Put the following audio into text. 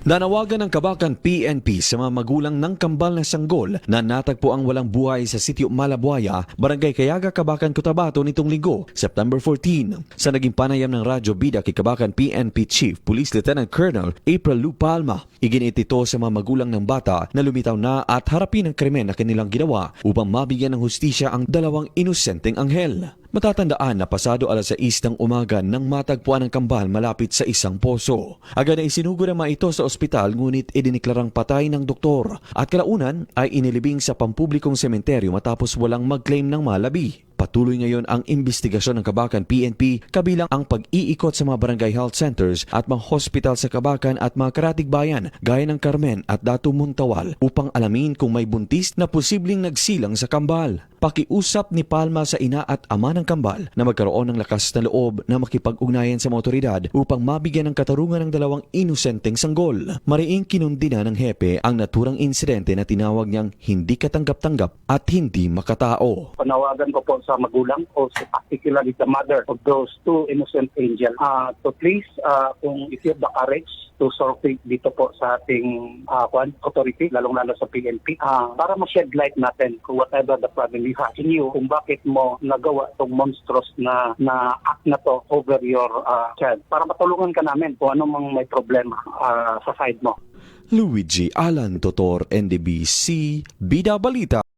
Nanawagan ng Kabakan PNP sa mga magulang ng kambal na sanggol na natagpo ang walang buhay sa sitio Malabuaya, Barangay Kayaga, Kabakan, Cotabato nitong linggo, September 14. Sa naging panayam ng Radyo Bida kay Kabakan PNP Chief Police Lieutenant Colonel April Lu Palma, iginit ito sa mga magulang ng bata na lumitaw na at harapin ang krimen na kanilang ginawa upang mabigyan ng hustisya ang dalawang inosenteng anghel. Matatandaan na pasado alas 6 ng umaga nang matagpuan ang kambal malapit sa isang poso. Agad na isinugod ang mga ito sa ospital ngunit idiniklarang patay ng doktor at kalaunan ay inilibing sa pampublikong sementeryo matapos walang mag-claim ng malabi. Patuloy ngayon ang investigasyon ng Kabakan PNP kabilang ang pag-iikot sa mga barangay health centers at mga hospital sa Kabakan at mga karatig bayan gaya ng Carmen at Datu Muntawal upang alamin kung may buntis na posibleng nagsilang sa kambal. Pakiusap ni Palma sa ina at ama ng kambal na magkaroon ng lakas na loob na makipag-ugnayan sa mga otoridad upang mabigyan ng katarungan ng dalawang inosenteng sanggol. Mariing kinundina ng hepe ang naturang insidente na tinawag niyang hindi katanggap-tanggap at hindi makatao. panawagan ko po sa magulang o particularly the mother of those two innocent angels uh, to please uh, kung if you have the courage to sorting dito po sa ating uh, authority, lalong-lalo sa PNP, uh, para ma-shed light natin kung whatever the problem you have in you, kung bakit mo nagawa itong monstrous na, na act na to over your uh, child. Para matulungan ka namin kung ano mang may problema uh, sa side mo. Luigi Alan Totor, NDBC, Bida Balita.